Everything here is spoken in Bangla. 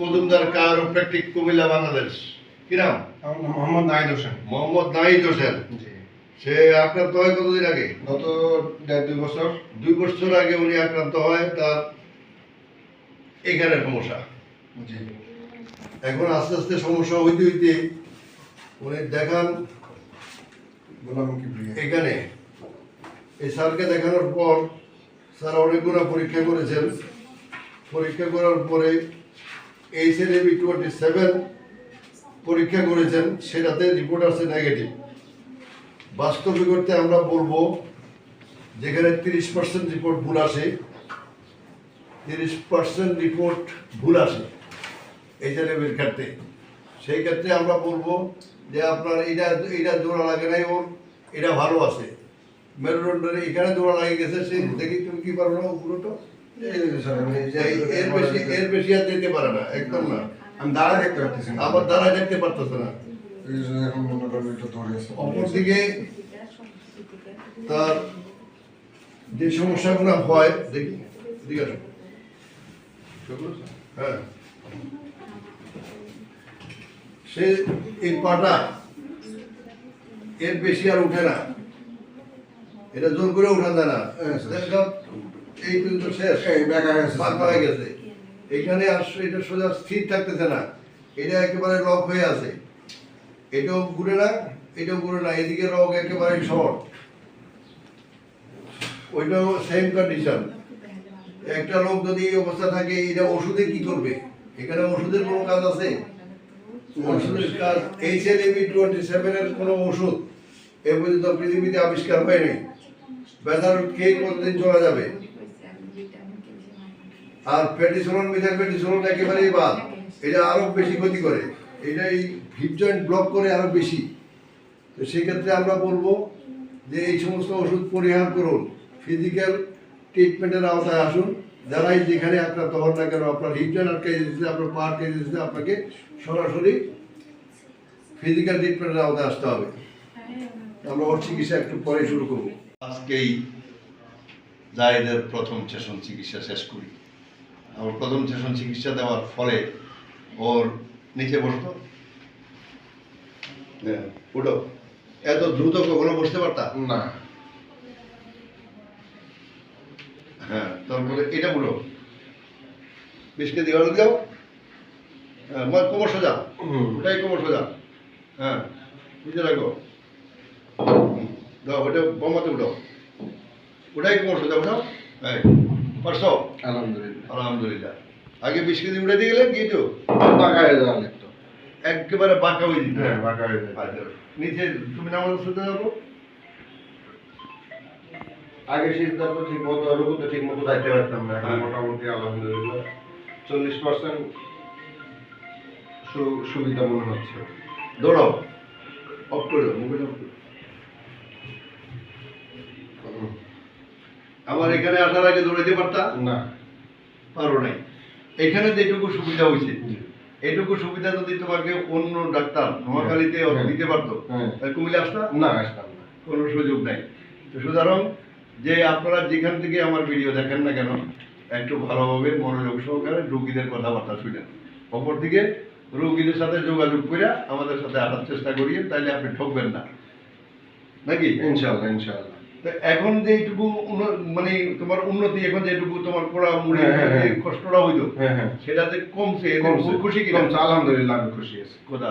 মজুমদার কারোপ্র্যাকটিক কুমিল্লা বাংলাদেশ? কি নাম? মোহাম্মদ নাহিদ হোসেন। মোহাম্মদ নাহিদ হোসেন। সে আক্রান্ত হয় কতদিন আগে? গত দুই বছর। দুই বছর আগে উনি আক্রান্ত হয় তার এখানে সমস্যা। এখন আস্তে আস্তে সমস্যা হইতে হইতে উনি দেখান এখানে। এই স্যারকে দেখানোর পর স্যার অনেকগুলো পরীক্ষা করেছেন। পরীক্ষা করার পরে H L AB twenty seven পরীক্ষা করেছেন সেটাতে রিপোর্ট আসছে নেগেটিভ বাস্তবিক করতে আমরা বলব যেখানে তিরিশ পার্সেন্ট রিপোর্ট ভুল আসে তিরিশ পার্সেন্ট রিপোর্ট ভুল আসে এইচ এল এবির ক্ষেত্রে। সেই ক্ষেত্রে আমরা বলব যে আপনার এটা এটা জোড়া লাগে নাই ওর এটা ভালো আছে। মেরুদণ্ডের এখানে জোড়া লাগে গেছে সেই দেখি তুমি কি পারো না পুরোটা এর বেশি এর বেশি আর পারে না একদম না আমি দাঁড়ায় দেখতে না আবার দ্বারা দেখতে পারতেছে না এখন একটু তার যে সমস্যাগুলো হয় দেখি হ্যাঁ সে এই পাটা এর বেশি আর উঠে না। এটা জোর করে উঠান না হ্যাঁ, এই পর্যন্ত শেষ। বেকা গেছে আর এটা সোজা স্থির থাকতেছে না। এটা একেবারে লক হয়ে আছে। এটাও ঘুরে না এটাও ঘুরে না। এদিকে রক একেবারে শর্ট। ওইটাও সেম কন্ডিশন একটা লোক যদি এই অবস্থা থাকে এটা ওষুধে কি করবে? এখানে ওষুধের কোনো কাজ আছে? ওষুধের কাজ এইচ এল এবি টোয়েন্টি সেভেনের কোনো ওষুধ এ পর্যন্ত পৃথিবীতে আবিষ্কার হয়নি কতদিন চলা যাবে? আর একেবারেই এটা আরও বেশি ক্ষতি করে। এটা এই জয়েন্ট ব্লক করে আরও বেশি। তো সেক্ষেত্রে আমরা বলব যে এই সমস্ত ওষুধ পরিহার করুন। ফিজিক্যাল ট্রিটমেন্টের আওতায় আসুন। যারাই যেখানে আপনার হন না কেন আপনার হিপ জয়েন্ট আটকে দিচ্ছে, আপনার পা আটকে দিচ্ছে, আপনাকে সরাসরি ফিজিক্যাল ট্রিটমেন্টের আওতায় আসতে হবে। আমরা ওর চিকিৎসা একটু পরে শুরু করব। আজকেই জায়েদের প্রথম সেশন চিকিৎসা শেষ করি। ওর প্রথম সেশন চিকিৎসা দেওয়ার ফলে ওর নিচে বসতো। হ্যাঁ উঠো। এত দ্রুত কখনো বসতে পারতা? না। হ্যাঁ তারপরে এটা বিশ কেজি আলু দাও হ্যাঁ কোমর সোজা। ওটাই কোমর সোজা। হ্যাঁ নিচে রাখো। দাও ওটা বোমাতে উঠো ওটাই কোমর সোজা উঠাও হ্যাঁ পারছ? আলহামদুলিল্লাহ। আলহামদুলিল্লাহ। আগে বিশ কেজি উঠে দিয়ে গেলে কি তো বাঁকা হয়ে যাওয়া লাগতো। একেবারে বাঁকা হয়ে দিত হ্যাঁ বাঁকা হয়ে যায় আচ্ছা নিচে তুমি নামাজ শুতে যাব আগে সিদ্ধান্ত ঠিক মতো রুকু তো ঠিক মতো যাইতে পারতাম না। এখন হ্যাঁ। মোটামুটি আলহামদুলিল্লাহ। চল্লিশ পার্সেন্ট সুবিধা মনে হচ্ছে। দৌড়াও। অফ করে দাও মোবাইল অফ করে আমার এখানে আসার আগে দৌড়াইতে পারতা? না। পারো নাই। এখানে যেটুকু সুবিধা হয়েছে। এইটুকু সুবিধা যদি তোমাকে অন্য ডাক্তার নোয়াখালীতে। দিতে পারতো হ্যাঁ। তাহলে কুমিল্লে আসতা? না আসতাম না। কোনো সুযোগ নাই। তো সুতরাং যে আপনারা যেখান থেকে আমার ভিডিও দেখেন না কেন একটু ভালোভাবে মনোযোগ সহকারে রুগীদের কথাবার্তা শুনেন। অপরদিকে রুগীদের সাথে যোগাযোগ করে আমাদের সাথে আসার চেষ্টা করিয়ে তাইলে আপনি ঠকবেন না। নাকি? ইনশাল্লাহ ইনশাল্লাহ তো এখন যেটুকু মানে তোমার উন্নতি এখন যেটুকু তোমার পড়া মুড়ি হ্যাঁ, হ্যাঁ, হ্যাঁ। কষ্টটা হইতো হ্যাঁ হ্যাঁ সেটাতে কমছে খুশি কিনা কমছে, আলহামদুলিল্লাহ আমি খুশি আছি খোদা।